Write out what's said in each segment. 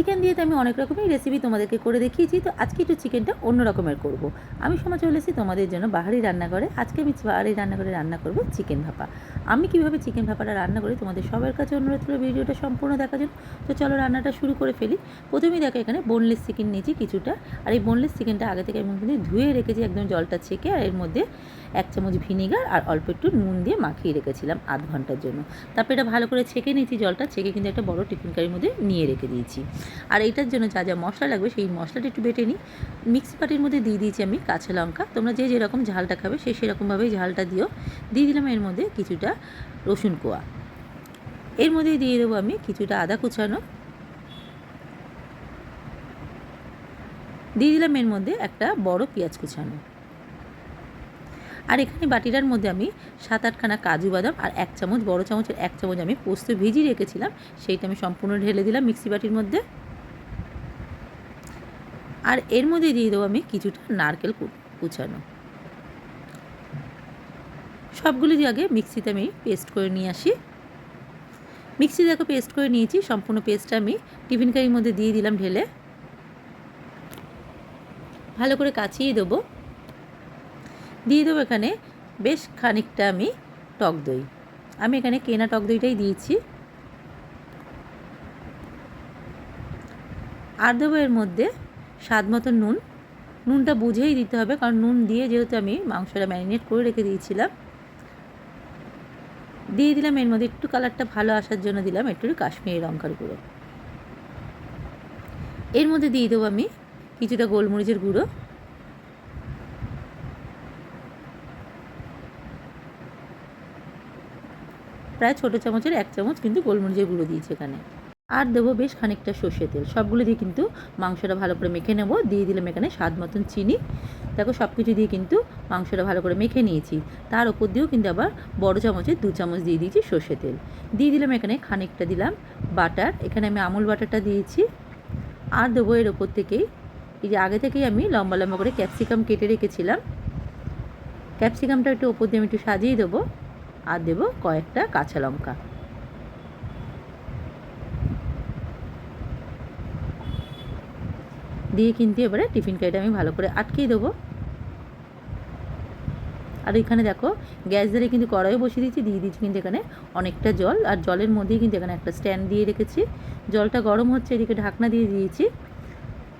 Chicken দিয়ে তো আমি অনেক রকমের রেসিপি তোমাদেরকে করে দেখিয়েছি, তো আজকে একটু চিকেনটা অন্য রকমের করব। আমি সময় চলে এসেছি তোমাদের জন্য বাহারি রান্নাঘরে। আজকে আমি বাহারি রান্নাঘরে রান্না করব চিকেন ভাপা। আমি কীভাবে চিকেন ভাপাটা রান্না করি তোমাদের সবার কাছে অনুরোধ করব ভিডিওটা সম্পূর্ণ দেখার জন্য। তো চলো রান্নাটা শুরু করে ফেলি। প্রথমেই দেখো এখানে বোনলেস চিকেন নিয়েছি কিছুটা। আর এই বোনলেস চিকেনটা আগে থেকে আমি কিন্তু ধুয়ে রেখেছি, একদম জলটা ছেঁকে, আর এর মধ্যে এক চামচ ভিনিগার আর অল্প একটু নুন দিয়ে মাখিয়ে রেখেছিলাম আধ ঘণ্টার জন্য। তারপর এটা ভালো করে ছেঁকে নিয়েছি জলটা, ছেঁকে কিন্তু একটা বড় টিফিন কারির মধ্যে নিয়ে রেখে দিয়েছি। আর এইটার জন্য যা যা মশলা লাগবে সেই মশলাটা একটু বেটে নিই। মিক্সি পাটির মধ্যে দিয়ে দিয়েছি আমি কাঁচা লঙ্কা। তোমরা যে যেরকম ঝালটা খাবে সে সেরকমভাবেই ঝালটা দিও। দিয়ে দিলাম এর মধ্যে কিছুটা রসুন কোয়া। এর মধ্যেই দিয়ে দেবো আমি কিছুটা আদা কুচানো। দিয়ে দিলাম এর মধ্যে একটা বড় পেঁয়াজ কুচানো। আর এখানে বাটিটার মধ্যে আমি সাত আটখানা কাজু বাদাম আর এক চামচ, বড় চামচের এক চামচ আমি পোস্ত ভিজিয়ে রেখেছিলাম। সেইটা আমি সম্পূর্ণ ঢেলে দিলাম মিক্সি বাটির মধ্যে। আর এর মধ্যে দিয়ে দেবো আমি কিছুটা নারকেল কুচানো। সবগুলি দিয়ে আগে মিক্সিতে আমি পেস্ট করে নিয়ে আসি। মিক্সি দেখো পেস্ট করে নিয়েছি, সম্পূর্ণ পেস্টটা আমি টিফিন কারির মধ্যে দিয়ে দিলাম ঢেলে। ভালো করে কাচিয়ে দেবো। দিয়ে দেবো এখানে বেশ খানিকটা আমি টক দই। আমি এখানে কেনা টক দইটাই দিয়েছি। আর দেবো এর মধ্যে স্বাদ মতো নুন। নুনটা বুঝেই দিতে হবে, কারণ নুন দিয়ে যেহেতু আমি মাংসটা ম্যারিনেট করে রেখে দিয়েছিলাম। দিয়ে দিলাম এর মধ্যে একটু কালারটা ভালো আসার জন্য দিলাম একটু কাশ্মীরি লঙ্কার গুঁড়ো। এর মধ্যে দিয়ে দেবো আমি কিছুটা গোলমরিচের গুঁড়ো। প্রায় ছোটো চামচের এক চামচ কিন্তু গোলমরিচের গুঁড়ো দিয়েছি এখানে। আর দেবো বেশ খানিকটা সর্ষে তেল। সবগুলো দিয়ে কিন্তু মাংসটা ভালো করে মেখে নেব। দিয়ে দিলাম এখানে স্বাদ মতন চিনি। দেখো সব কিছু দিয়ে কিন্তু মাংসটা ভালো করে মেখে নিয়েছি। তার ওপর দিয়েও কিন্তু আবার বড় চামচের দু চামচ দিয়ে দিয়েছি সর্ষে তেল। দিয়ে দিলাম এখানে খানিকটা দিলাম বাটার। এখানে আমি আমুল বাটারটা দিয়েছি। আর দেবো এর ওপর থেকেই, এই যে আগে থেকেই আমি লম্বা লম্বা করে ক্যাপসিকাম কেটে রেখেছিলাম। ক্যাপসিকামটা একটু ওপর দিয়ে আমি একটু সাজিয়ে দেবো। আর দেবো কয়েকটা কাঁচা লঙ্কা। দিয়ে কিন্তু এবারে টিফিন কারিটা আমি ভালো করে আটকেই দেবো। আর এখানে দেখো, গ্যাস ধরে কিন্তু কড়াইও বসিয়ে দিয়েছি, দিয়ে দিয়েছি কিন্তু এখানে অনেকটা জল। আর জলের মধ্যেই কিন্তু এখানে একটা স্ট্যান্ড দিয়ে রেখেছি। জলটা গরম হচ্ছে, এদিকে ঢাকনা দিয়ে দিয়েছি।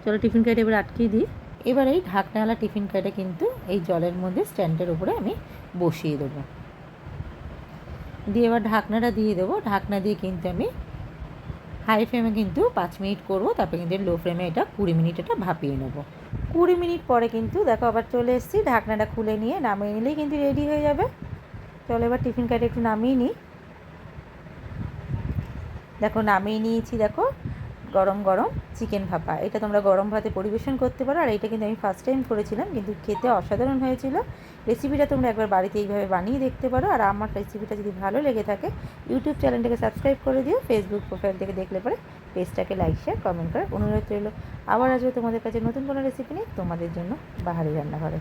চলো টিফিন কারিটা এবার আটকেই দিই। এবার এই ঢাকনাওয়ালা টিফিন কারিটা কিন্তু এই জলের মধ্যে স্ট্যান্ডের উপরে আমি বসিয়ে দেবো। দিয়ে এবার ঢাকনাটা দিয়ে দেবো। ঢাকনা দিয়ে কিন্তু আমি হাই ফ্লেমে কিন্তু পাঁচ মিনিট করব। তারপরে কিন্তু লো ফ্লেমে এটা কুড়ি মিনিট এটা ভাপিয়ে নেব। কুড়ি মিনিট পরে কিন্তু দেখো আবার চলে এসেছি। ঢাকনাটা খুলে নিয়ে নামিয়ে নিলেই কিন্তু রেডি হয়ে যাবে। চলো এবার টিফিন কাটে একটু নামিয়ে নিই। দেখো নামিয়ে নিয়েছি, দেখো। গরম গরম চিকেন ভাপা। এটা তোমরা গরম ভাতে পরিবেশন করতে পারো, আর এটা কিন্তু আমি ফার্স্ট টাইম করেছিলাম, কিন্তু খেতে অসাধারণ হয়েছিল। রেসিপিটা তোমরা একবার বাড়িতে এইভাবে বানিয়ে দেখতে পারো, আর আমার রেসিপিটা যদি ভালো লেগে থাকে ইউটিউব চ্যানেলটাকে সাবস্ক্রাইব করে দিও ফেসবুক প্রোফাইল থেকে দেখলে পরে পেজটাকে লাইক শেয়ার কমেন্ট করার অনুরোধ রইল। আবার আসবে তোমাদের কাছে নতুন কোনো রেসিপি নিয়ে, তোমাদের জন্য বাহারি রান্নাঘরে।